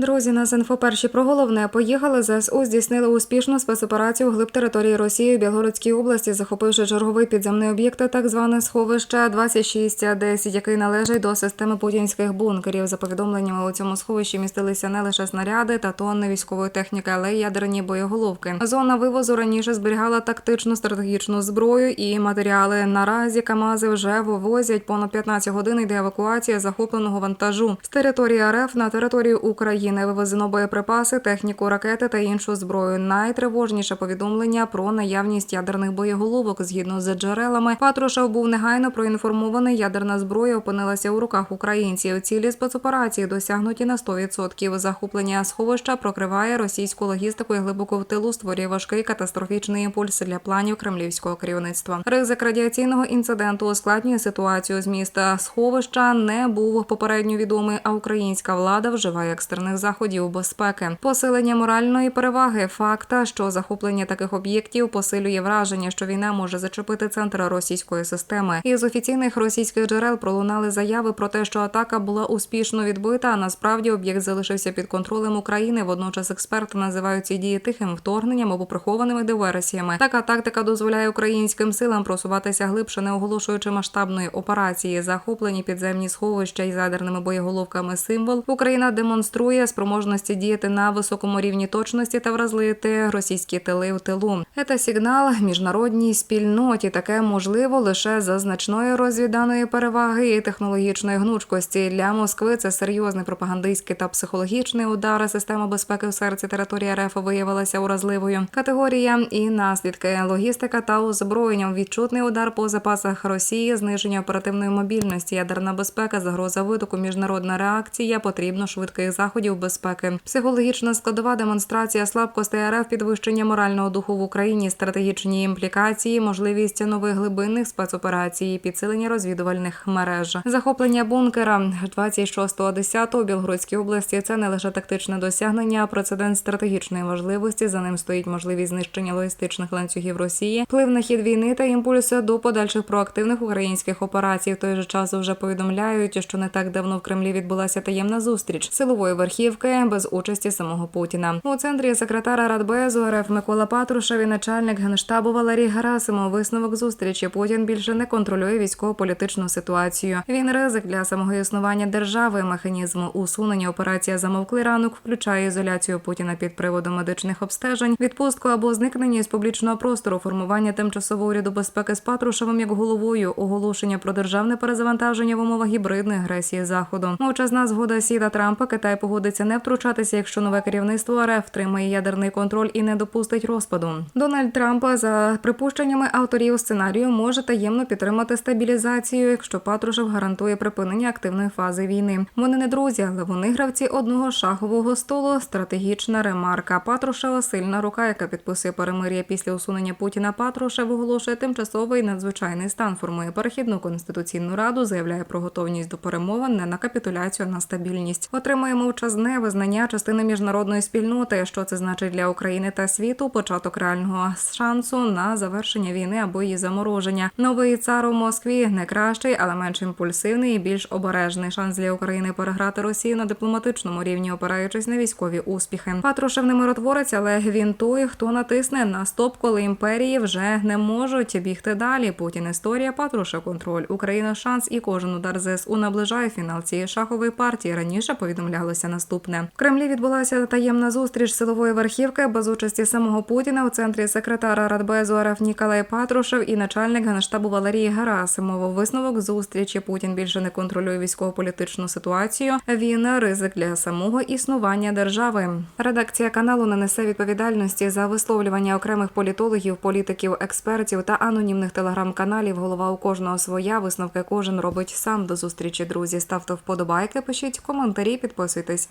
Друзі, на інфо перші про головне поїхали. ЗСУ здійснили успішну спецоперацію вглиб території Росії в Білгородській області, захопивши черговий підземний об'єкт, так зване сховище 2610, який належить до системи путінських бункерів. За повідомленнями у цьому сховищі містилися не лише снаряди та тонни військової техніки, але й ядерні боєголовки. Зона вивозу раніше зберігала тактичну стратегічну зброю і матеріали. Наразі Камази вже вивозять понад 15 годин. Йде евакуація захопленого вантажу з території РФ на територію України. Вивезено боєприпаси, техніку, ракети та іншу зброю. Найтривожніше повідомлення про наявність ядерних боєголовок. Згідно з джерелами, Патрушев був негайно проінформований. Ядерна зброя опинилася у руках українців. Цілі спецоперації досягнуті на 100%. Захоплення сховища прокриває російську логістику і глибоко в тилу створює важкий катастрофічний імпульс для планів кремлівського керівництва. Ризик радіаційного інциденту ускладнює ситуацію з міста. Сховища не був попередньо відомий, а українська влада вживає екстерних заходів безпеки. Посилення моральної переваги факта, що захоплення таких об'єктів посилює враження, що війна може зачепити центр російської системи. Із офіційних російських джерел пролунали заяви про те, що атака була успішно відбита. А насправді об'єкт залишився під контролем України. Водночас експерти називають ці дії тихим вторгненням або прихованими диверсіями. Така тактика дозволяє українським силам просуватися глибше, не оголошуючи масштабної операції. Захоплені підземні сховища із ядерними боєголовками. Символ Україна демонструє спроможності діяти на високому рівні точності та вразити російські тили в тилу. Це сигнал міжнародній спільноті. Таке можливо лише за значної розвіданої переваги і технологічної гнучкості. Для Москви це серйозний пропагандистський та психологічний удар. Система безпеки в серці території РФ виявилася уразливою. Категорія і наслідки логістика та озброєння. Відчутний удар по запасах Росії, зниження оперативної мобільності, ядерна безпека, загроза витоку, міжнародна реакція. Потрібно швидких заходів безпеки. Психологічна складова демонстрація слабкостей РФ, підвищення морального духу в Україні, стратегічні імплікації, можливість нових глибинних спецоперацій, підсилення розвідувальних мереж, захоплення бункера 26.10 у Білгородській області. Це не лише тактичне досягнення, а прецедент стратегічної важливості. За ним стоїть можливість знищення логістичних ланцюгів Росії, вплив на хід війни та імпульси до подальших проактивних українських операцій. В той же час вже повідомляють, що не так давно в Кремлі відбулася таємна зустріч силової верхівки без участі самого Путіна. У центрі секретара Радбезу РФ Микола Патрушев і начальник генштабу Валерій Герасимов. Висновок зустрічі Путін більше не контролює військово-політичну ситуацію. Він ризик для самого існування держави. Механізм усунення операція замовклий ранок включає ізоляцію Путіна під приводом медичних обстежень, відпустку або зникнення із публічного простору, формування тимчасового уряду безпеки з Патрушевим як головою, оголошення про державне перезавантаження в умовах гібридної агресії заходу. Мовчазна згода Сі та Трампа Китай погодиться не втручатися, якщо нове керівництво РФ втримає ядерний контроль і не допустить розпаду. Дональд Трамп, за припущеннями авторів сценарію, може таємно підтримати стабілізацію, якщо Патрушев гарантує припинення активної фази війни. Вони не друзі, але вони гравці одного шахового столу. Стратегічна ремарка. Патрушева сильна рука, яка підписує перемир'я після усунення Путіна. Патрушев оголошує тимчасовий надзвичайний стан. Формує перехідну конституційну раду, заявляє про готовність до перемовин не на капітуляцію, а на стабільність. Отримує мовчазне визнання частини міжнародної спільноти. Що це значить для України та світу? Початок реального шансу на завершення війни або її замороження. Новий цар у Москві не кращий, але менш імпульсивний і більш обережний шанс для України переграти Росію на дипломатичному рівні, опираючись на військові успіхи. Патрушев не миротворець, але він той, хто натисне на стоп, коли імперії вже не можуть бігти далі. Путін історія, Патрушев контроль. Україна шанс і кожен удар ЗСУ наближає фінал цієї шахової партії. Раніше повідомлялося наступне. В Кремлі відбулася таємна зустріч силової верхівки без участі самого Путіна у центрі секретара Радбезу РФ Ніколай Патрушев і начальник генштабу Валерій Герасимов. Висновок зустрічі Путін більше не контролює військово-політичну ситуацію. Він ризик для самого існування держави. Редакція каналу не несе відповідальності за висловлювання окремих політологів, політиків, експертів та анонімних телеграм-каналів. Голова у кожного своя висновки кожен робить сам. До зустрічі, друзі. Ставте вподобайки, пишіть коментарі, підписуйтесь